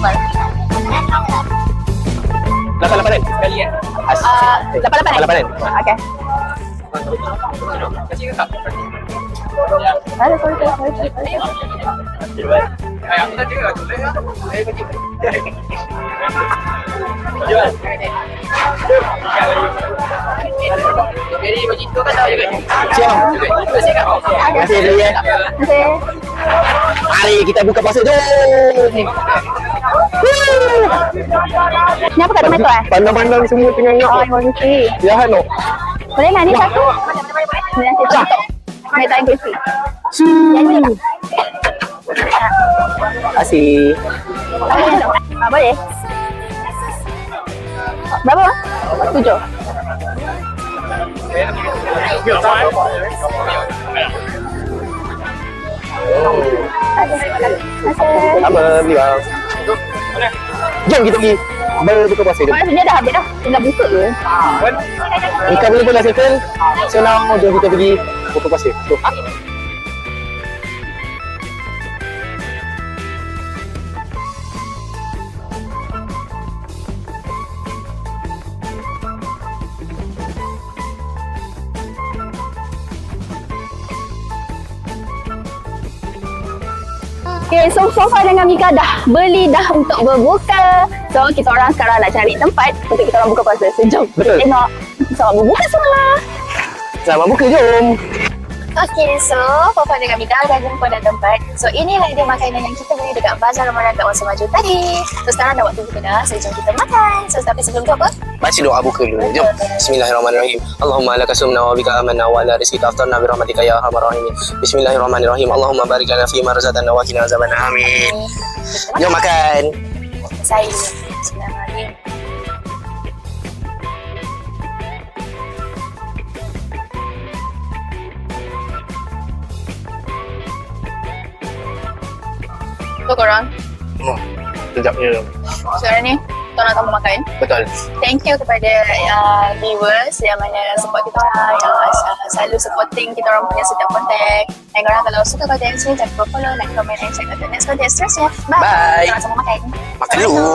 La para pared. Uh, la. La pared. Okay. Juga. Siap. Terima kasih. Terima kasih dulu ya. Okay. Mari kita buka puasa jom. Ni apa kat tomato eh? Pandang-pandang semua tengah Oh, ngap. yang crispy. Ya Hano. Boleh nggak ni satu? Ni nasi satu. Tomato yang crispy. Yang ni tak? Terima kasih. Ah, boleh? Berapa? Tujuh. Kasih. Sama, beli bang. Jom kita pergi berbuka puasa jom. Mana sebenarnya dah habis dah. Tinggal buka ke? Ikan boleh pun dah settle. So now jom kita pergi buka puasa. So, Okay, so so far dengan Mika dah beli dah untuk berbuka. So kita orang sekarang nak cari tempat untuk kita orang buka puasa. So jom Betul. kita tengok sama berbuka semua. selamat buka jom. Okay, so Papa dengan Mika dah jumpa dah tempat. So inilah dia makanan yang kita beli dekat Bazar Ramadan kat Masa Maju tadi. So sekarang dah waktu kita dah, so jom kita makan. So tapi sebelum tu apa? Baca doa buka dulu. Jom. Bismillahirrahmanirrahim. Allahumma laka sumna wa bika amanna wa ala rizqika aftarna bi rahmatika ya arhamar rahimin. Bismillahirrahmanirrahim. Allahumma barik lana fi ma razaqtana wa qina azaban amin. Jom makan. Saya Bismillahirrahmanirrahim. So korang, Oh, Sekejap je. sekarang ni kita nak sama makan. Betul. Thank you kepada uh, viewers yang mana support kita orang yang uh, selalu supporting kita orang punya setiap konten. Dan korang kalau suka konten sini jangan lupa follow, like, comment, and out the next content seterusnya. Bye. Bye. Kita nak sama makan. Makan dulu.